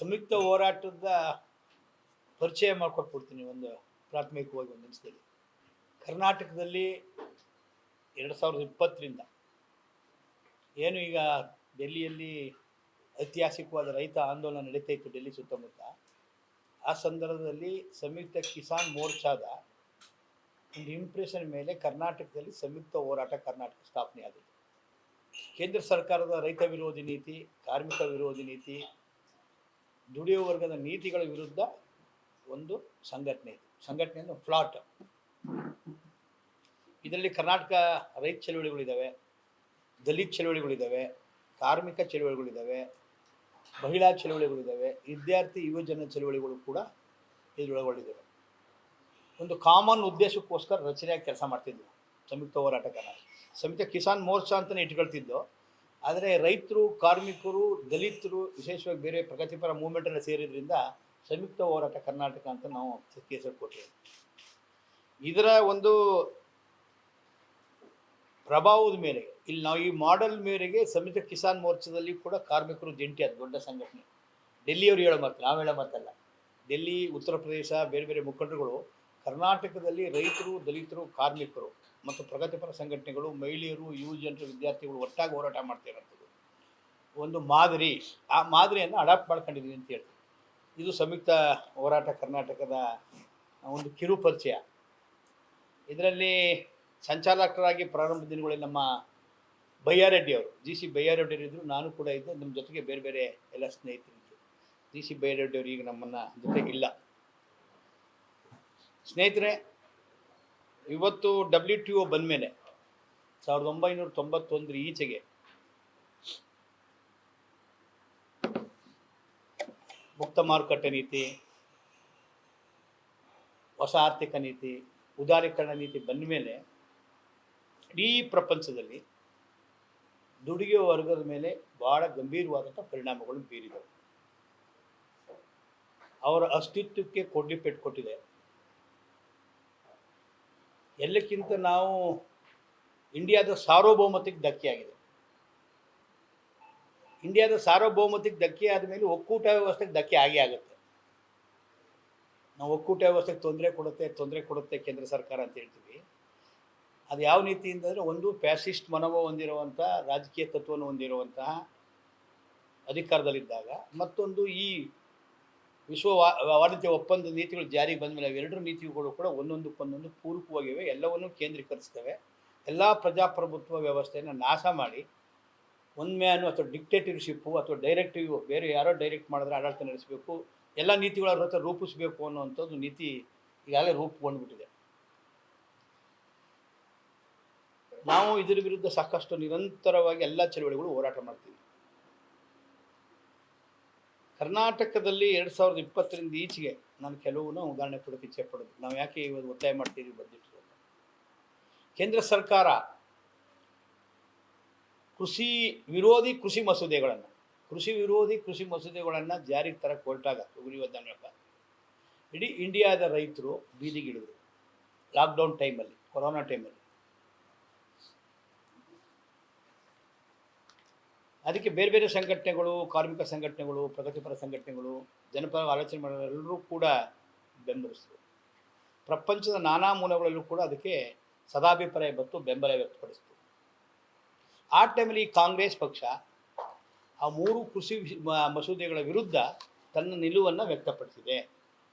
ಸಂಯುಕ್ತ ಹೋರಾಟದ ಪರಿಚಯ ಮಾಡಿಕೊಟ್ಬಿಡ್ತೀನಿ ಒಂದು ಪ್ರಾಥಮಿಕವಾಗಿ ಒಂದು ನಿಮಿಷದಲ್ಲಿ. ಕರ್ನಾಟಕದಲ್ಲಿ ಎರಡು ಸಾವಿರದ ಇಪ್ಪತ್ತರಿಂದ ಏನು ಈಗ ಡೆಲ್ಲಿಯಲ್ಲಿ ಐತಿಹಾಸಿಕವಾದ ರೈತ ಆಂದೋಲನ ನಡೀತಾ ಇತ್ತು ಡೆಲ್ಲಿ ಸುತ್ತಮುತ್ತ, ಆ ಸಂದರ್ಭದಲ್ಲಿ ಸಂಯುಕ್ತ ಕಿಸಾನ್ ಮೋರ್ಚಾದ ಒಂದು ಇಂಪ್ರೆಷನ್ ಮೇಲೆ ಕರ್ನಾಟಕದಲ್ಲಿ ಸಂಯುಕ್ತ ಹೋರಾಟ ಕರ್ನಾಟಕ ಸ್ಥಾಪನೆ ಆಗಿದೆ ಕೇಂದ್ರ ಸರ್ಕಾರದ ರೈತ ವಿರೋಧಿ ನೀತಿ, ಕಾರ್ಮಿಕ ವಿರೋಧಿ ನೀತಿ ದುಡಿಯುವ ವರ್ಗದ ನೀತಿಗಳ ವಿರುದ್ಧ ಒಂದು ಸಂಘಟನೆ ಇದು. ಸಂಘಟನೆ ಅಂದ್ರೆ ಫ್ಲಾಟ್. ಇದರಲ್ಲಿ ಕರ್ನಾಟಕ ರೈತ ಚಳವಳಿಗಳಿದ್ದಾವೆ ದಲಿತ ಚಳವಳಿಗಳಿದ್ದಾವೆ ಕಾರ್ಮಿಕ ಚಳವಳಿಗಳಿದ್ದಾವೆ ಮಹಿಳಾ ಚಳವಳಿಗಳಿದ್ದಾವೆ ವಿದ್ಯಾರ್ಥಿ ಯುವಜನ ಚಳುವಳಿಗಳು ಕೂಡ ಇದರೊಳಗೊಂಡಿದ್ದಾವೆ ಒಂದು ಕಾಮನ್ ಉದ್ದೇಶಕ್ಕೋಸ್ಕರ ರಚನೆಯಾಗಿ ಕೆಲಸ ಮಾಡ್ತಿದ್ವಿ. ಸಂಯುಕ್ತ ಹೋರಾಟ ಕರ್ನಾಟಕ ಸಂಯುಕ್ತ ಕಿಸಾನ್ ಮೋರ್ಚಾ ಅಂತಲೇ ಇಟ್ಕೊಳ್ತಿದ್ದು. ಆದರೆ ರೈತರು, ಕಾರ್ಮಿಕರು, ದಲಿತರು, ವಿಶೇಷವಾಗಿ ಬೇರೆ ಪ್ರಗತಿಪರ ಮೂವ್ಮೆಂಟಲ್ಲಿ ಸೇರಿದ್ರಿಂದ ಸಂಯುಕ್ತ ಹೋರಾಟ ಕರ್ನಾಟಕ ಅಂತ ನಾವು ಹೆಸರು ಕೊಟ್ಟಿದ್ದೀವಿ ಇದರ ಒಂದು ಪ್ರಭಾವದ ಮೇರೆಗೆ ಇಲ್ಲಿ ನಾವು ಈ ಮಾಡೆಲ್ ಮೇರೆಗೆ ಸಂಯುಕ್ತ ಕಿಸಾನ್ ಮೋರ್ಚಾದಲ್ಲಿ ಕೂಡ ಕಾರ್ಮಿಕರು ಜಂಟಿ ಅದು ದೊಡ್ಡ ಸಂಘಟನೆ. ಡೆಲ್ಲಿಯವರು ಹೇಳೋ ಮಾತು, ನಾವು ಹೇಳೋ ಮಾತಲ್ಲ. ಡೆಲ್ಲಿ, ಉತ್ತರ ಪ್ರದೇಶ, ಬೇರೆ ಬೇರೆ ಮುಖಂಡರುಗಳು ಕರ್ನಾಟಕದಲ್ಲಿ ರೈತರು, ದಲಿತರು, ಕಾರ್ಮಿಕರು ಮತ್ತು ಪ್ರಗತಿಪರ ಸಂಘಟನೆಗಳು, ಮಹಿಳೆಯರು, ಯುವ ಜನರು, ವಿದ್ಯಾರ್ಥಿಗಳು ಒಟ್ಟಾಗಿ ಹೋರಾಟ ಮಾಡ್ತಿರೋಂಥದ್ದು ಒಂದು ಮಾದರಿ, ಆ ಮಾದರಿಯನ್ನು ಅಡಾಪ್ಟ್ ಮಾಡ್ಕೊಂಡಿದ್ದೀವಿ ಅಂತ ಹೇಳ್ತೀವಿ ಇದು ಸಂಯುಕ್ತ ಹೋರಾಟ ಕರ್ನಾಟಕದ ಒಂದು ಕಿರು ಪರಿಚಯ. ಇದರಲ್ಲಿ ಸಂಚಾಲಕರಾಗಿ ಪ್ರಾರಂಭ ದಿನಗಳಲ್ಲಿ ನಮ್ಮ ಬೈಯಾರೆಡ್ಡಿಯವರು ಜಿ ಸಿ ಬಯ್ಯಾರೆಡ್ಡಿ ಇದ್ದರು ನಾನು ಕೂಡ ಇದ್ದೆ, ನಮ್ಮ ಜೊತೆಗೆ ಬೇರೆ ಬೇರೆ ಎಲ್ಲ ಸ್ನೇಹಿತರಿದ್ದರು ಜಿ ಸಿ ಬಯ್ಯಾರೆಡ್ಡಿ ಅವರು ಈಗ ನಮ್ಮನ್ನು ಜೊತೆಗಿಲ್ಲ. ಸ್ನೇಹಿತರೆ ಇವತ್ತು ಡಬ್ಲ್ಯೂ ಟಿ ಒ ಬಂದಮೇಲೆ ಸಾವಿರದ ಒಂಬೈನೂರ ತೊಂಬತ್ತೊಂದರ ಈಚೆಗೆ ಮುಕ್ತ ಮಾರುಕಟ್ಟೆ ನೀತಿ, ಹೊಸ ಆರ್ಥಿಕ ನೀತಿ, ಉದಾರೀಕರಣ ನೀತಿ ಬಂದ ಮೇಲೆ ಇಡೀ ಪ್ರಪಂಚದಲ್ಲಿ ದುಡಿಗೆ ವರ್ಗದ ಮೇಲೆ ಬಹಳ ಗಂಭೀರವಾದಂಥ ಪರಿಣಾಮಗಳು ಬೀರಿದವು. ಅವರ ಅಸ್ತಿತ್ವಕ್ಕೆ ಕೊಡ್ಲಿ ಪೆಟ್ಟು ಕೊಟ್ಟಿದೆ. ಎಲ್ಲಕ್ಕಿಂತ ನಾವು ಇಂಡಿಯಾದ ಸಾರ್ವಭೌಮತೆಗೆ ಧಕ್ಕೆ ಆಗಿದೆ ಇಂಡಿಯಾದ ಸಾರ್ವಭೌಮತೆಗೆ ಧಕ್ಕೆ ಆದಮೇಲೆ ಒಕ್ಕೂಟ ವ್ಯವಸ್ಥೆಗೆ ಧಕ್ಕೆ ಆಗೇ ಆಗುತ್ತೆ. ನಾವು ಒಕ್ಕೂಟ ವ್ಯವಸ್ಥೆಗೆ ತೊಂದರೆ ಕೊಡುತ್ತೆ ತೊಂದರೆ ಕೊಡುತ್ತೆ ಕೇಂದ್ರ ಸರ್ಕಾರ ಅಂತ ಹೇಳ್ತೀವಿ. ಅದು ಯಾವ ನೀತಿಯಿಂದ ಅಂದರೆ ಒಂದು ಪ್ಯಾಸಿಸ್ಟ್ ಮನೋಭಾವ ಹೊಂದಿರುವಂಥ, ರಾಜಕೀಯ ತತ್ವವನ್ನು ಹೊಂದಿರುವಂತಹ ಅಧಿಕಾರದಲ್ಲಿದ್ದಾಗ ಮತ್ತೊಂದು ಈ ವಿಶ್ವ ವಾಣಿಜ್ಯ ಒಪ್ಪಂದ ನೀತಿಗಳು ಜಾರಿಗೆ ಬಂದ ಮೇಲೆ ಅವೆರಡರ ನೀತಿಗಳು ಕೂಡ ಒಂದೊಂದಕ್ಕೊಂದೊಂದು ಪೂರಕವಾಗಿವೆ. ಎಲ್ಲವನ್ನೂ ಕೇಂದ್ರೀಕರಿಸ್ತವೆ ಎಲ್ಲ ಪ್ರಜಾಪ್ರಭುತ್ವ ವ್ಯವಸ್ಥೆಯನ್ನು ನಾಶ ಮಾಡಿ ಒನ್ ಮ್ಯಾನು ಅಥವಾ ಡಿಕ್ಟೇಟರ್ಶಿಪ್ಪು ಅಥವಾ ಡೈರೆಕ್ಟಿವ್ ಬೇರೆ ಯಾರೋ ಡೈರೆಕ್ಟ್ ಮಾಡಿದ್ರೆ ಆಡಳಿತ ನಡೆಸಬೇಕು, ಎಲ್ಲ ನೀತಿಗಳ ಅವ್ರ ಹತ್ರ ರೂಪಿಸಬೇಕು ಅನ್ನೋವಂಥದ್ದು ನೀತಿ ಈಗಾಗಲೇ ರೂಪುಗೊಂಡ್ಬಿಟ್ಟಿದೆ. ನಾವು ಇದರ ವಿರುದ್ಧ ಸಾಕಷ್ಟು ನಿರಂತರವಾಗಿ ಎಲ್ಲ ಚಳವಳಿಗಳು ಹೋರಾಟ ಮಾಡ್ತೀವಿ. ಕರ್ನಾಟಕದಲ್ಲಿ ಎರಡು ಸಾವಿರದ ಇಪ್ಪತ್ತರಿಂದ ಈಚೆಗೆ ನಾನು ಕೆಲವನ್ನ ಉದಾಹರಣೆ ಕೊಡೋಕ್ಕೆ ಇಚ್ಛೆ ಪಡೋದು. ನಾವು ಯಾಕೆ ಇವತ್ತು ಒತ್ತಾಯ ಮಾಡ್ತೀವಿ ಬಂದಿಟ್ಟು ಕೇಂದ್ರ ಸರ್ಕಾರ ಕೃಷಿ ವಿರೋಧಿ ಕೃಷಿ ಮಸೂದೆಗಳನ್ನು, ಕೃಷಿ ವಿರೋಧಿ ಕೃಷಿ ಮಸೂದೆಗಳನ್ನು ಜಾರಿಗೆ ತರಕ್ಕೆ ಹೊರಟಾಗ ಉಗ್ರಿಯೋದ್ಧಾನಕ ಇಡೀ ಇಂಡಿಯಾದ ರೈತರು ಬೀದಿಗಿಳಿದ್ರು. ಲಾಕ್ಡೌನ್ ಟೈಮಲ್ಲಿ ಕೊರೋನಾ ಟೈಮಲ್ಲಿ ಅದಕ್ಕೆ ಬೇರೆ ಬೇರೆ ಸಂಘಟನೆಗಳು, ಕಾರ್ಮಿಕ ಸಂಘಟನೆಗಳು, ಪ್ರಗತಿಪರ ಸಂಘಟನೆಗಳು, ಜನಪರ ಆಲೋಚನೆ ಮಾಡೋರೆಲ್ಲರೂ ಕೂಡ ಬೆಂಬಲಿಸಿದರು ಪ್ರಪಂಚದ ನಾನಾ ಮೂಲಗಳಲ್ಲೂ ಕೂಡ ಅದಕ್ಕೆ ಸದಾಭಿಪ್ರಾಯ ಬತ್ತು ಬೆಂಬಲ ವ್ಯಕ್ತಪಡಿಸಿತು ಆ ಟೈಮಲ್ಲಿ ಕಾಂಗ್ರೆಸ್ ಪಕ್ಷ ಆ ಮೂರು ಕೃಷಿ ಮಸೂದೆಗಳ ವಿರುದ್ಧ ತನ್ನ ನಿಲುವನ್ನು ವ್ಯಕ್ತಪಡಿಸಿದೆ.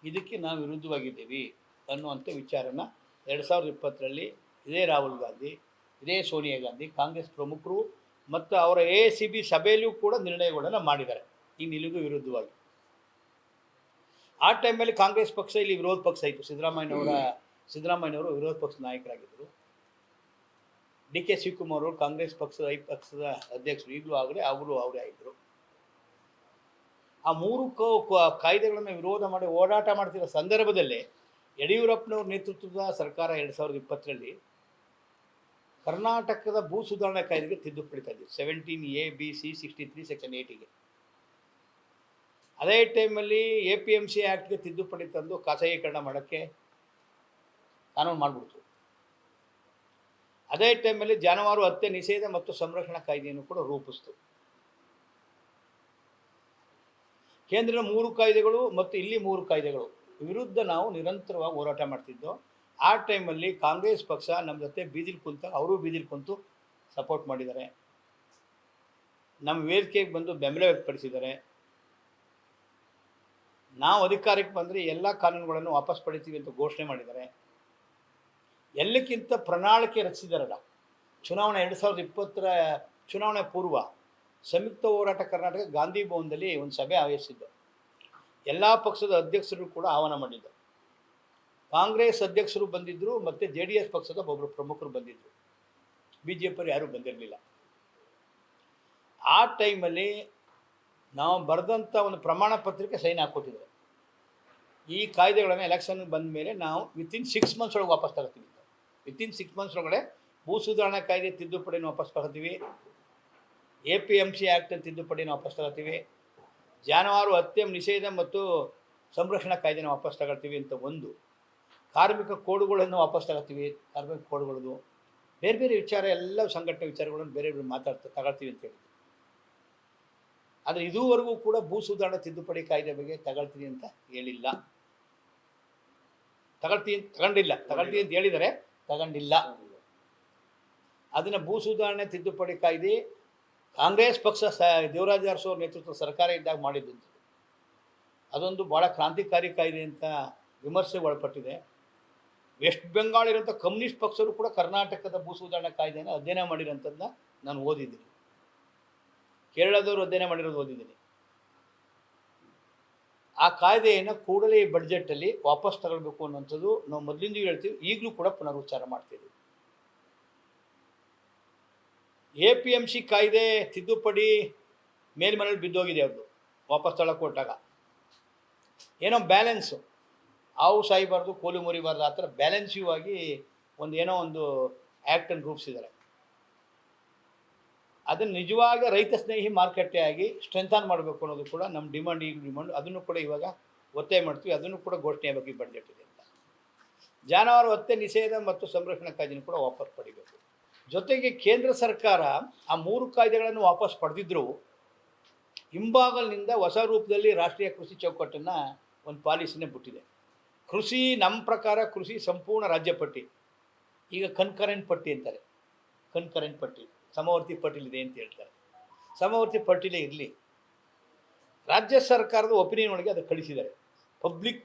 ಇದಕ್ಕೆ ನಾವು ವಿರುದ್ಧವಾಗಿದ್ದೀವಿ ಅನ್ನುವಂಥ ವಿಚಾರನ ಎರಡು ಸಾವಿರದ ಇಪ್ಪತ್ತರಲ್ಲಿ ಇದೇ ರಾಹುಲ್ ಗಾಂಧಿ, ಇದೇ ಸೋನಿಯಾ ಗಾಂಧಿ ಕಾಂಗ್ರೆಸ್ ಪ್ರಮುಖರು ಮತ್ತು ಅವರ ಎ ಸಿ ಬಿ ಸಭೆಯಲ್ಲಿಯೂ ಕೂಡ ನಿರ್ಣಯಗಳನ್ನು ಮಾಡಿದ್ದಾರೆ. ಈ ನಿಲುಗು ವಿರುದ್ಧವಾಗಿ. ಆ ಟೈಮಲ್ಲಿ ಕಾಂಗ್ರೆಸ್ ಪಕ್ಷ, ಇಲ್ಲಿ ವಿರೋಧ ಪಕ್ಷ ಇತ್ತು. ಸಿದ್ದರಾಮಯ್ಯನವರ, ಸಿದ್ದರಾಮಯ್ಯನವರು ವಿರೋಧ ಪಕ್ಷದ ನಾಯಕರಾಗಿದ್ದರು. ಡಿ ಕೆ ಶಿವಕುಮಾರ್ ಅವರು ಕಾಂಗ್ರೆಸ್ ಪಕ್ಷದ ಐ ಪಕ್ಷದ ಅಧ್ಯಕ್ಷರು. ಈಗಲೂ ಆಗಲೇ, ಅವರು ಅವರೇ ಆಗಿದ್ದರು. ಆ ಮೂರು ಕಾಯ್ದೆಗಳನ್ನು ವಿರೋಧ ಮಾಡಿ ಓಡಾಟ ಮಾಡ್ತಿರೋ ಸಂದರ್ಭದಲ್ಲೇ ಯಡಿಯೂರಪ್ಪನವ್ರ ನೇತೃತ್ವದ ಸರ್ಕಾರ ಎರಡು ಸಾವಿರದ ಇಪ್ಪತ್ತರಲ್ಲಿ ಕರ್ನಾಟಕದ ಭೂ ಸುಧಾರಣಾ ಕಾಯ್ದೆಗೆ ತಿದ್ದುಪಡಿ ತಂದಿದೆ seventeen A B C sixty three section ಏಯ್ಟಿಗೆ ಅದೇ ಟೈಮಲ್ಲಿ ಎ ಪಿ ಎಂ ಸಿ ಆ್ಯಕ್ಟ್ಗೆ ತಿದ್ದುಪಡಿ ತಂದು ಖಾಸಗೀಕರಣ ಮಾಡೋಕ್ಕೆ ಕಾನೂನು ಮಾಡಿಬಿಡ್ತು. ಅದೇ ಟೈಮಲ್ಲಿ ಜಾನುವಾರು ಹತ್ಯೆ ನಿಷೇಧ ಮತ್ತು ಸಂರಕ್ಷಣಾ ಕಾಯ್ದೆಯನ್ನು ಕೂಡ ರೂಪಿಸ್ತು. ಕೇಂದ್ರದ ಮೂರು ಕಾಯ್ದೆಗಳು ಮತ್ತು ಇಲ್ಲಿ ಮೂರು ಕಾಯ್ದೆಗಳು. ವಿರುದ್ಧ ನಾವು ನಿರಂತರವಾಗಿ ಹೋರಾಟ ಮಾಡ್ತಿದ್ದೋ ಆ ಟೈಮಲ್ಲಿ ಕಾಂಗ್ರೆಸ್ ಪಕ್ಷ ನಮ್ಮ ಜೊತೆ ಬೀದಿಲಿ ಕುಂತ, ಅವರು ಬೀದಿಲಿ ಕುಂತು ಸಪೋರ್ಟ್ ಮಾಡಿದ್ದಾರೆ. ನಮ್ಮ ವೇದಿಕೆಗೆ ಬಂದು ಬೆಂಬಲ ವ್ಯಕ್ತಪಡಿಸಿದ್ದಾರೆ. ನಾವು ಅಧಿಕಾರಕ್ಕೆ ಬಂದರೆ ಎಲ್ಲ ಕಾನೂನುಗಳನ್ನು ವಾಪಸ್ ಪಡಿತೀವಿ ಅಂತ ಘೋಷಣೆ ಮಾಡಿದ್ದಾರೆ. ಎಲ್ಲಕ್ಕಿಂತ ಪ್ರಣಾಳಿಕೆ ರಚಿಸಿದಾರಲ್ಲ, ಚುನಾವಣೆ ಎರಡು ಸಾವಿರದ ಇಪ್ಪತ್ತರ ಚುನಾವಣೆ ಪೂರ್ವ ಸಂಯುಕ್ತ ಹೋರಾಟ ಕರ್ನಾಟಕ ಗಾಂಧಿ ಭವನದಲ್ಲಿ ಒಂದು ಸಭೆ ಆಯೋಜಿಸಿದ್ದು. ಎಲ್ಲ ಪಕ್ಷದ ಅಧ್ಯಕ್ಷರು ಕೂಡ ಆಹ್ವಾನ ಮಾಡಿದ್ದು. ಕಾಂಗ್ರೆಸ್ ಅಧ್ಯಕ್ಷರು ಬಂದಿದ್ದರು ಮತ್ತು ಜೆ ಡಿ ಎಸ್ ಪಕ್ಷದ ಒಬ್ಬರು ಪ್ರಮುಖರು ಬಂದಿದ್ದರು ಬಿ ಜೆ ಪಿಯವರು ಯಾರೂ ಬಂದಿರಲಿಲ್ಲ. ಆ ಟೈಮಲ್ಲಿ ನಾವು ಬರೆದಂಥ ಒಂದು ಪ್ರಮಾಣ ಪತ್ರಕ್ಕೆ ಸೈನ್ ಹಾಕ್ಕೊಟ್ಟಿದ್ರು. ಈ ಕಾಯ್ದೆಗಳನ್ನು ಎಲೆಕ್ಷನ್ ಬಂದ ಮೇಲೆ ನಾವು ವಿತಿನ್ ಸಿಕ್ಸ್ ಮಂತ್ಸ್ ಒಳಗೆ ವಾಪಸ್ ತಗೋತೀವಿ ವಿತಿನ್ ಸಿಕ್ಸ್ ಮಂತ್ಸ್ ಒಳಗಡೆ ಭೂ ಸುಧಾರಣಾ ಕಾಯ್ದೆ ತಿದ್ದುಪಡಿನ ವಾಪಸ್ ತಗೋತೀವಿ A P M C act ತಿದ್ದುಪಡಿನ ವಾಪಸ್ ತಗೋತೀವಿ ಜಾನುವಾರು ಹತ್ಯೆ ನಿಷೇಧ ಮತ್ತು ಸಂರಕ್ಷಣಾ ಕಾಯ್ದೆನ ವಾಪಸ್ ತಗೊಳ್ತೀವಿ ಅಂತ ಒಂದು. ಕಾರ್ಮಿಕ ಕೋಡುಗಳನ್ನು ವಾಪಸ್ ತಗೋತೀವಿ, ಕಾರ್ಮಿಕ ಕೋಡುಗಳದು. ಬೇರೆ ಬೇರೆ ವಿಚಾರ ಎಲ್ಲ ಸಂಘಟನೆ ವಿಚಾರಗಳನ್ನು ಬೇರೆ ಬೇರೆ ಮಾತಾಡ್ತಾ ತಗೊಳ್ತೀವಿ ಅಂತ ಹೇಳಿದ್ರು. ಆದರೆ ಇದುವರೆಗೂ ಕೂಡ ಭೂ ಸುಧಾರಣಾ ತಿದ್ದುಪಡಿ ಕಾಯ್ದೆ ಬಗ್ಗೆ ತಗೊಳ್ತೀನಿ ಅಂತ ಹೇಳಿಲ್ಲ. ತಗೊಳ್ತೀನಿ ತಗೊಂಡಿಲ್ಲ. ತಗೊಳ್ತೀನಿ ಅಂತ ಹೇಳಿದರೆ ತಗೊಂಡಿಲ್ಲ. ಅದನ್ನು ಭೂ ಸುಧಾರಣೆ ತಿದ್ದುಪಡಿ ಕಾಯ್ದೆ ಕಾಂಗ್ರೆಸ್ ಪಕ್ಷ ಸ, ದೇವರಾಜ ಅರಸು ನೇತೃತ್ವ ಸರ್ಕಾರ ಇದ್ದಾಗ ಮಾಡಿದ್ದಂಥದ್ದು ಅದೊಂದು ಭಾಳ ಕ್ರಾಂತಿಕಾರಿ ಕಾಯ್ದೆ ಅಂತ ವಿಮರ್ಶೆಗೆ ಒಳಪಟ್ಟಿದೆ. ವೆಸ್ಟ್ ಬೆಂಗಾಲ್ ಇರೋಂಥ ಕಮ್ಯುನಿಸ್ಟ್ ಪಕ್ಷರು ಕೂಡ ಕರ್ನಾಟಕದ ಭೂ ಸುಧಾರಣಾ ಕಾಯ್ದೆಯನ್ನು ಅಧ್ಯಯನ ಮಾಡಿರೋಂಥದ್ದನ್ನ ನಾನು ಓದಿದ್ದೀನಿ. ಕೇರಳದವರು ಅಧ್ಯಯನ ಮಾಡಿರೋದು ಓದಿದ್ದೀನಿ. ಆ ಕಾಯ್ದೆಯನ್ನು ಕೂಡಲೇ ಈ ಬಡ್ಜೆಟಲ್ಲಿ ವಾಪಸ್ ತಗೊಳ್ಬೇಕು ಅನ್ನೋಂಥದ್ದು ನಾವು ಮೊದಲಿಂದ ಹೇಳ್ತೀವಿ, ಈಗಲೂ ಕೂಡ ಪುನರುಚ್ಚಾರ ಮಾಡ್ತೀವಿ ಎ ಪಿ ಎಂ ಸಿ ಕಾಯ್ದೆ ತಿದ್ದುಪಡಿ ಮೇಲ್ಮನೇಲಿ ಬಿದ್ದೋಗಿದೆ ಅವ್ರದ್ದು ವಾಪಸ್ ತಗೊಳ್ಳೋಕೆ ಕೊಟ್ಟಾಗ ಏನೋ ಬ್ಯಾಲೆನ್ಸು. ಹಾವು ಸಾಯಿಬಾರ್ದು, ಕೋಲು ಮುರಿಬಾರ್ದು ಆ ಥರ ಬ್ಯಾಲೆನ್ಸಿವ್ ಆಗಿ ಒಂದು ಏನೋ ಒಂದು ಆ್ಯಕ್ಟನ್ನು ರೂಪಿಸಿದ್ದಾರೆ. ಅದನ್ನು ನಿಜವಾಗ ರೈತ ಸ್ನೇಹಿ ಮಾರುಕಟ್ಟೆ ಆಗಿ ಸ್ಟ್ರೆಂಥನ್ ಮಾಡಬೇಕು ಅನ್ನೋದು ಕೂಡ ನಮ್ಮ ಡಿಮಾಂಡ್ ಈಗ ಡಿಮಾಂಡ್ ಅದನ್ನು ಕೂಡ ಇವಾಗ ಒತ್ತಾಯ ಮಾಡ್ತೀವಿ. ಅದನ್ನು ಕೂಡ ಘೋಷಣೆ ಬಡ್ಜೆಟ್ ಇದೆ ಅಂತ. ಜಾನುವಾರು ಒತ್ತೆ ನಿಷೇಧ ಮತ್ತು ಸಂರಕ್ಷಣಾ ಕಾಯ್ದೆನೂ ಕೂಡ ವಾಪಸ್ ಪಡಿಬೇಕು. ಜೊತೆಗೆ ಕೇಂದ್ರ ಸರ್ಕಾರ ಆ ಮೂರು ಕಾಯ್ದೆಗಳನ್ನು ವಾಪಸ್ ಪಡೆದಿದ್ದರೂ ಹಿಂಭಾಗಲಿನಿಂದ ಹೊಸ ರೂಪದಲ್ಲಿ ರಾಷ್ಟ್ರೀಯ ಕೃಷಿ ಚೌಕಟ್ಟನ್ನು ಒಂದು ಪಾಲಿಸಿನೇ ಬಿಟ್ಟಿದೆ. ಕೃಷಿ ನಮ್ಮ ಪ್ರಕಾರ ಕೃಷಿ ಸಂಪೂರ್ಣ ರಾಜ್ಯ ಪಟ್ಟಿ. ಈಗ ಕನ್ಕರೆಂಟ್ ಪಟ್ಟಿ ಅಂತಾರೆ. ಕನ್ಕರೆಂಟ್ ಪಟ್ಟಿ. ಸಮವರ್ತಿ ಪಟ್ಟಿಲಿದೆ ಅಂತ ಹೇಳ್ತಾರೆ. ಸಮವರ್ತಿ ಪಟ್ಟಿಲೇ ಇರಲಿ. ರಾಜ್ಯ ಸರ್ಕಾರದ ಒಪಿನಿಯನ್ ಒಳಗೆ ಅದು ಕಳಿಸಿದ್ದಾರೆ. ಪಬ್ಲಿಕ್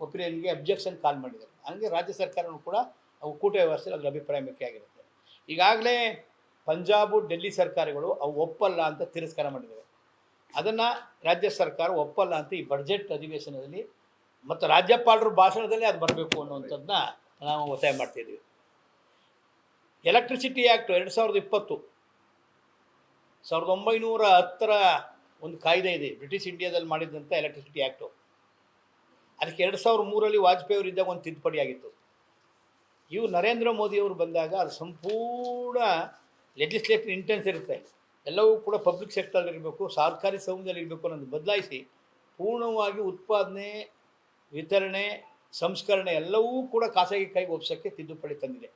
ಒಪಿನಿಯನ್ಗೆ ಅಬ್ಜೆಕ್ಷನ್ ಕಾಲ್ ಮಾಡಿದ್ದಾರೆ. ಹಂಗೆ ರಾಜ್ಯ ಸರ್ಕಾರನೂ ಕೂಡ ಒಕ್ಕೂಟ ವ್ಯವಸ್ಥೆ ಅದರ ಅಭಿಪ್ರಾಯ ಮುಖ್ಯ ಆಗಿರುತ್ತೆ. ಈಗಾಗಲೇ ಪಂಜಾಬು, ಡೆಲ್ಲಿ ಸರ್ಕಾರಗಳು ಅವು ಒಪ್ಪಲ್ಲ ಅಂತ ತಿರಸ್ಕಾರ ಮಾಡಿದ್ದಾರೆ. ಅದನ್ನು ರಾಜ್ಯ ಸರ್ಕಾರ ಒಪ್ಪಲ್ಲ ಅಂತ ಈ ಬಡ್ಜೆಟ್ ಅಧಿವೇಶನದಲ್ಲಿ ಮತ್ತು ರಾಜ್ಯಪಾಲರ ಭಾಷಣದಲ್ಲಿ ಅದು ಬರಬೇಕು ಅನ್ನುವಂಥದ್ದನ್ನ ನಾವು ಒತ್ತಾಯ ಮಾಡ್ತಿದ್ದೀವಿ. ಎಲೆಕ್ಟ್ರಿಸಿಟಿ ಆ್ಯಕ್ಟ್ ಎರಡು ಸಾವಿರದ ಇಪ್ಪತ್ತು, ಸಾವಿರದ ಒಂಬೈನೂರ ಹತ್ತರ ಒಂದು ಕಾಯ್ದೆ ಇದೆ. ಬ್ರಿಟಿಷ್ ಇಂಡಿಯಾದಲ್ಲಿ ಮಾಡಿದಂಥ ಎಲೆಕ್ಟ್ರಿಸಿಟಿ ಆ್ಯಕ್ಟು ಅದಕ್ಕೆ ಎರಡು ಸಾವಿರದ ಮೂರಲ್ಲಿ ವಾಜಪೇಯಿ ಅವರು ಇದ್ದಾಗ ಒಂದು ತಿದ್ದುಪಡಿ ಆಗಿತ್ತು. ಇವು ನರೇಂದ್ರ ಮೋದಿಯವರು ಬಂದಾಗ ಅದು ಸಂಪೂರ್ಣ ಲೆಜಿಸ್ಲೇಟಿವ್ ಇಂಟೆನ್ಸ್ ಇರುತ್ತೆ. ಎಲ್ಲವೂ ಕೂಡ ಪಬ್ಲಿಕ್ ಸೆಕ್ಟರ್ಲಿರಬೇಕು ಸರ್ಕಾರಿ ಸೌಂದರ್ಯ ಇರಬೇಕು ಅನ್ನೋದು ಬದಲಾಯಿಸಿ ಪೂರ್ಣವಾಗಿ ಉತ್ಪಾದನೆ ವಿತರಣೆ, ಸಂಸ್ಕರಣೆ ಎಲ್ಲವೂ ಕೂಡ ಖಾಸಗಿ ಕೈಗೆ ಒಪ್ಸೋಕ್ಕೆ ತಿದ್ದುಪಡಿ ತಂದಿದೆ.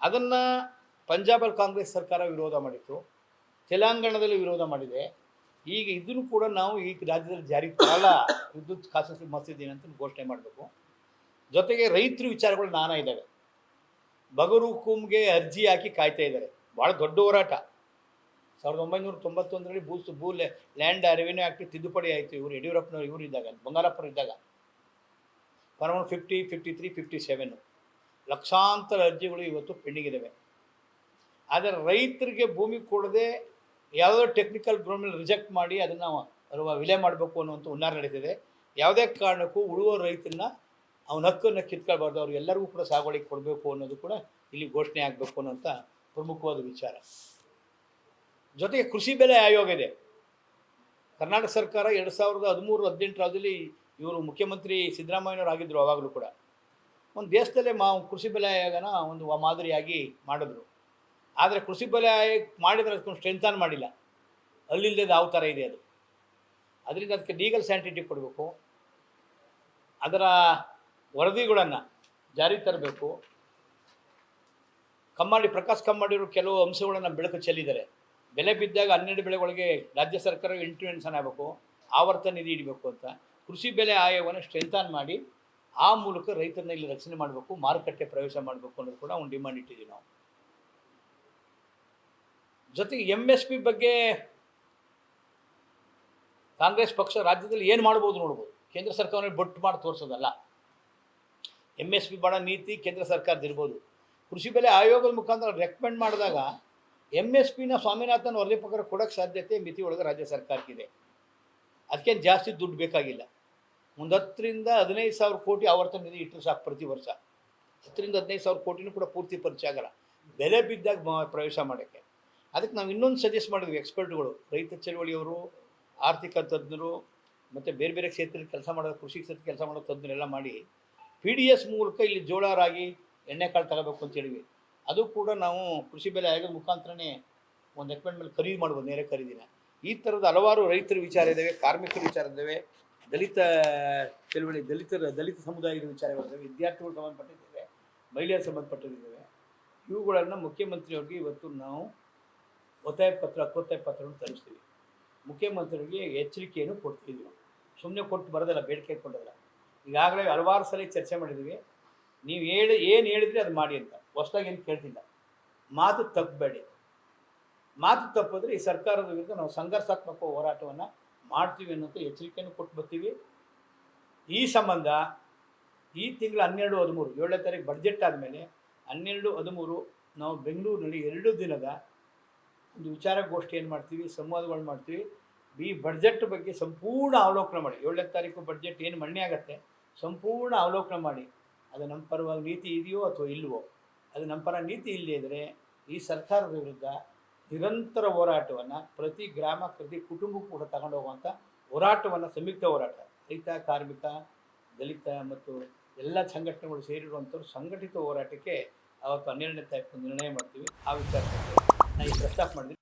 ಅದನ್ನು ಪಂಜಾಬಲ್ಲಿ ಕಾಂಗ್ರೆಸ್ ಸರ್ಕಾರ ವಿರೋಧ ಮಾಡಿತ್ತು, ತೆಲಂಗಾಣದಲ್ಲಿ ವಿರೋಧ ಮಾಡಿದೆ. ಈಗ ಇದನ್ನು ಕೂಡ ನಾವು ಈ ರಾಜ್ಯದಲ್ಲಿ ಜಾರಿ ಕಾಲ ವಿದ್ಯುತ್ ಖಾಸಗಿ ಮಸೀದಿನ ಅಂತ ಘೋಷಣೆ ಮಾಡಬೇಕು. ಜೊತೆಗೆ ರೈತರ ವಿಚಾರಗಳು ನಾನಾ ಇದ್ದಾವೆ. ಬಗರುಕುಂಗೆ ಅರ್ಜಿ ಹಾಕಿ ಕಾಯ್ತಾ ಇದ್ದಾರೆ. ಭಾಳ ದೊಡ್ಡ ಹೋರಾಟ. ಸಾವಿರದ ಒಂಬೈನೂರ ತೊಂಬತ್ತೊಂದರಲ್ಲಿ ಭೂ ಭೂ ಲ್ಯಾಂಡ್, ರೆವಿನ್ಯೂ ಆ್ಯಕ್ಟ್ ತಿದ್ದುಪಡಿ ಆಯಿತು. ಇವರು ಯಡಿಯೂರಪ್ಪನವ್ರು, ಇವರು ಇದ್ದಾಗ ಬಂಗಾರಪ್ಪರು ಇದ್ದಾಗ. ಪರಮಾಣು fifty fifty three fifty seven ಲಕ್ಷಾಂತರ ಅರ್ಜಿಗಳು ಇವತ್ತು ಪೆಂಡಿಂಗ್ ಇದ್ದಾವೆ ಆದರೆ ರೈತರಿಗೆ ಭೂಮಿ ಕೊಡದೆ ಯಾವುದೋ ಟೆಕ್ನಿಕಲ್ ಗ್ರೌಂಡ್ ರಿಜೆಕ್ಟ್ ಮಾಡಿ ಅದನ್ನು ವಿಲೆ ಮಾಡಬೇಕು ಅನ್ನುವಂಥ ಹುನ್ನಾರ ನಡೀತಿದೆ. ಯಾವುದೇ ಕಾರಣಕ್ಕೂ ಉಳುವ ರೈತನ ಅವನ ಹಕ್ಕನ್ನು ಕಿತ್ಕೊಳ್ಬಾರ್ದು, ಅವ್ರು ಎಲ್ಲರಿಗೂ ಕೂಡ ಸಾಗುವಳಿಗೆ ಕೊಡಬೇಕು ಅನ್ನೋದು ಕೂಡ ಇಲ್ಲಿ ಘೋಷಣೆ ಆಗಬೇಕು ಅನ್ನೋಂಥ ಪ್ರಮುಖವಾದ ವಿಚಾರ. ಜೊತೆಗೆ ಕೃಷಿ ಬೆಲೆ ಆಯೋಗ ಇದೆ ಕರ್ನಾಟಕ ಸರ್ಕಾರ ಎರಡು ಸಾವಿರದ ಹದಿಮೂರು, ಹದಿನೆಂಟರಲ್ಲಿ ಇವರು ಮುಖ್ಯಮಂತ್ರಿ ಸಿದ್ದರಾಮಯ್ಯನವರು ಆಗಿದ್ದರು ಅವಾಗಲೂ ಕೂಡ. ಒಂದು ದೇಶದಲ್ಲೇ ಮಾ, ಕೃಷಿ ಬೆಲೆ ಆಯೋಗನ ಒಂದು ಮಾದರಿಯಾಗಿ ಮಾಡಿದ್ರು. ಆದರೆ ಕೃಷಿ ಬೆಲೆ ಆಯೋಗ ಮಾಡಿದರೆ ಅದಕ್ಕೊಂದು ಸ್ಟ್ರೆಂಥನ್ ಮಾಡಿಲ್ಲ. ಅಲ್ಲಿಲ್ಲದೆ ಯಾವ ಥರ ಇದೆ ಅದು? ಅದರಿಂದ ಅದಕ್ಕೆ ಲೀಗಲ್ ಸ್ಯಾಂಟಿಟಿ ಕೊಡಬೇಕು. ಅದರ ವರದಿಗಳನ್ನು ಜಾರಿಗೆ ತರಬೇಕು. ಕಮ್ಮಾಡಿ, ಪ್ರಕಾಶ್ ಕಮ್ಮಾಡಿಯವರು ಕೆಲವು ಅಂಶಗಳನ್ನು ಬೆಳಕು ಚೆಲ್ಲಿದ್ದಾರೆ. ಬೆಲೆ ಬಿದ್ದಾಗ ಹನ್ನೆರಡು ಬೆಳೆಗಳಿಗೆ ರಾಜ್ಯ ಸರ್ಕಾರ ಇಂಟರ್ವೆನ್ಷನ್ ಆಗಬೇಕು. ಆವರ್ತ ನಿಧಿ ಇಡಬೇಕು ಅಂತ. ಕೃಷಿ ಬೆಲೆ ಆಯೋಗವನ್ನು ಸ್ಟ್ರೆಂಥನ್ ಮಾಡಿ ಆ ಮೂಲಕ ರೈತರನ್ನ ಇಲ್ಲಿ ರಕ್ಷಣೆ ಮಾಡಬೇಕು, ಮಾರುಕಟ್ಟೆ ಪ್ರವೇಶ ಮಾಡಬೇಕು ಅನ್ನೋದು ಕೂಡ ಒಂದು ಡಿಮಾಂಡ್ ಇಟ್ಟಿದ್ದೀವಿ ನಾವು. ಜೊತೆಗೆ ಎಂ ಎಸ್ ಪಿ ಬಗ್ಗೆ ಕಾಂಗ್ರೆಸ್ ಪಕ್ಷ ರಾಜ್ಯದಲ್ಲಿ ಏನು ಮಾಡ್ಬೋದು ನೋಡ್ಬೋದು. ಕೇಂದ್ರ ಸರ್ಕಾರ ಬೊಟ್ಟು ಮಾಡಿ ತೋರಿಸೋದಲ್ಲ. ಎಂ ಎಸ್ ಪಿ ಬಡ ನೀತಿ ಕೇಂದ್ರ ಸರ್ಕಾರದ ಇರ್ಬೋದು. ಕೃಷಿ ಬೆಲೆ ಆಯೋಗದ ಮುಖಾಂತರ ರೆಕಮೆಂಡ್ ಮಾಡಿದಾಗ ಎಂ ಎಸ್ ಪಿನ ಸ್ವಾಮಿನಾಥನ್ ವರದಿ ಪ್ರಕಾರ ಕೊಡೋಕ್ಕೆ ಸಾಧ್ಯತೆ ಮಿತಿ ಒಳಗೆ ರಾಜ್ಯ ಸರ್ಕಾರಕ್ಕಿದೆ. ಅದಕ್ಕೇನು ಜಾಸ್ತಿ ದುಡ್ಡು ಬೇಕಾಗಿಲ್ಲ. ಒಂದು ಹತ್ತರಿಂದ ಹದಿನೈದು ಸಾವಿರ ಕೋಟಿ ಆವರ್ತನ ನಿಧಿ ಇಟ್ಟರೆ ಸಾಕು ಪ್ರತಿ ವರ್ಷ. ಹತ್ತರಿಂದ ಹದಿನೈದು ಸಾವಿರ ಕೋಟಿನೂ ಕೂಡ ಪೂರ್ತಿ ಪರಿಚಯ ಆಗಲ್ಲ. ಬೆಲೆ ಬಿದ್ದಾಗ ಪ್ರವೇಶ ಮಾಡೋಕ್ಕೆ. ಅದಕ್ಕೆ ನಾವು ಇನ್ನೊಂದು ಸಜೆಸ್ಟ್ ಮಾಡಿದ್ವಿ ಎಕ್ಸ್ಪರ್ಟ್ಗಳು ರೈತ ಚಳವಳಿಯವರು, ಆರ್ಥಿಕ ತಜ್ಞರು, ಮತ್ತು ಬೇರೆ ಬೇರೆ ಕ್ಷೇತ್ರದಲ್ಲಿ ಕೆಲಸ ಮಾಡೋ, ಕೃಷಿ ಕ್ಷೇತ್ರ ಕೆಲಸ ಮಾಡೋ ತಜ್ಞರೆಲ್ಲ ಮಾಡಿ ಪಿ ಡಿ ಎಸ್ ಮೂಲಕ ಇಲ್ಲಿ ಜೋಳ ರಾಗಿ ಎಣ್ಣೆಕಾಳು ತಗೋಬೇಕು ಅಂತ ಹೇಳಿವಿ ಅದು ಕೂಡ ನಾವು ಕೃಷಿ ಬೆಲೆ ಆಯೋಗದ ಮುಖಾಂತರನೇ ಒಂದು ಎಕ್ಮೆಂಟ್ ಮೇಲೆ ಖರೀದಿ ಮಾಡ್ಬೋದು, ನೇರ ಖರೀದಿನ. ಈ ಥರದ ಹಲವಾರು ರೈತರ ವಿಚಾರ ಇದ್ದಾವೆ ಕಾರ್ಮಿಕರ ವಿಚಾರ ಇದ್ದಾವೆ ದಲಿತ ಚಳವಳಿ ದಲಿತರ ದಲಿತ ಸಮುದಾಯದ ವಿಚಾರಗಳಿದ್ದಾವೆ ವಿದ್ಯಾರ್ಥಿಗಳು ಸಂಬಂಧಪಟ್ಟಿದ್ದೇವೆ, ಮಹಿಳೆಯರು ಸಂಬಂಧಪಟ್ಟಿದ್ದೇವೆ. ಇವುಗಳನ್ನು ಮುಖ್ಯಮಂತ್ರಿಯವ್ರಿಗೆ ಇವತ್ತು ನಾವು ಒತ್ತಾಯ ಪತ್ರ ಕೊತ್ತಾಯ ಪತ್ರವನ್ನು ತರಿಸ್ತೀವಿ. ಮುಖ್ಯಮಂತ್ರಿಗೆ ಎಚ್ಚರಿಕೆಯನ್ನು ಕೊಡ್ತೀವಿ ಸುಮ್ಮನೆ ಕೊಟ್ಟು ಬರೋದಲ್ಲ, ಬೇಡಿಕೆ ಕೊಡೋದಲ್ಲ. ಈಗಾಗಲೇ ಹಲವಾರು ಸಲ ಚರ್ಚೆ ಮಾಡಿದ್ದೀವಿ. ನೀವು ಹೇಳಿ, ಏನು ಹೇಳಿದ್ರೆ ಅದು ಮಾಡಿ ಅಂತ. ಹೊಸ್ದಾಗಿ ಏನು ಕೇಳ್ತಿಲ್ಲ. ಮಾತು ತಪ್ಪಬೇಡಿ. ಮಾತು ತಪ್ಪಿದ್ರೆ ಈ ಸರ್ಕಾರದ ವಿರುದ್ಧ ನಾವು ಸಂಘರ್ಷಾತ್ಮಕ ಹೋರಾಟವನ್ನು ಮಾಡ್ತೀವಿ ಅನ್ನೋಂಥ ಎಚ್ಚರಿಕೆಯನ್ನು ಕೊಟ್ಟು ಬರ್ತೀವಿ. ಈ ಸಂಬಂಧ ಈ ತಿಂಗಳು ಹನ್ನೆರಡು, ಹದಿಮೂರು, ಏಳನೇ ತಾರೀಕು ಬಡ್ಜೆಟ್ ಆದಮೇಲೆ ಹನ್ನೆರಡು, ಹದಿಮೂರು ನಾವು ಬೆಂಗಳೂರಿನಲ್ಲಿ ಎರಡು ದಿನದ ಒಂದು ವಿಚಾರಗೋಷ್ಠಿ ಏನು ಮಾಡ್ತೀವಿ, ಸಂವಾದಗಳು ಮಾಡ್ತೀವಿ. ಈ ಬಡ್ಜೆಟ್ ಬಗ್ಗೆ ಸಂಪೂರ್ಣ ಅವಲೋಕನ ಮಾಡಿ. ಏಳನೇ ತಾರೀಕು ಬಡ್ಜೆಟ್ ಏನು ಮಣ್ಣೆ ಆಗುತ್ತೆ, ಸಂಪೂರ್ಣ ಅವಲೋಕನ ಮಾಡಿ. ಅದು ನಮ್ಮ ಪರವಾಗಿ ನೀತಿ ಇದೆಯೋ ಅಥವಾ ಇಲ್ಲವೋ ಅದು ನಮ್ಮ ಪರ ನೀತಿ ಇಲ್ಲದೇ ಇದ್ದರೆ ಈ ಸರ್ಕಾರದ ವಿರುದ್ಧ ನಿರಂತರ ಹೋರಾಟವನ್ನು ಪ್ರತಿ ಗ್ರಾಮ, ಪ್ರತಿ ಕುಟುಂಬಕ್ಕೂ ಕೂಡ ತಗೊಂಡು ಹೋಗುವಂಥ ಹೋರಾಟವನ್ನು ಸಂಯುಕ್ತ ಹೋರಾಟ. ರೈತ, ಕಾರ್ಮಿಕ, ದಲಿತ ಮತ್ತು ಎಲ್ಲ ಸಂಘಟನೆಗಳು ಸೇರಿರುವಂಥವ್ರು ಸಂಘಟಿತ ಹೋರಾಟಕ್ಕೆ ಅವತ್ತು ಹನ್ನೆರಡನೇ ತಾರೀಕು ನಿರ್ಣಯ ಮಾಡ್ತೀವಿ. ಆ ವಿಚಾರ ನಾನು ಈ ಪ್ರಸ್ತಾಪ ಮಾಡಿದ್ದೀನಿ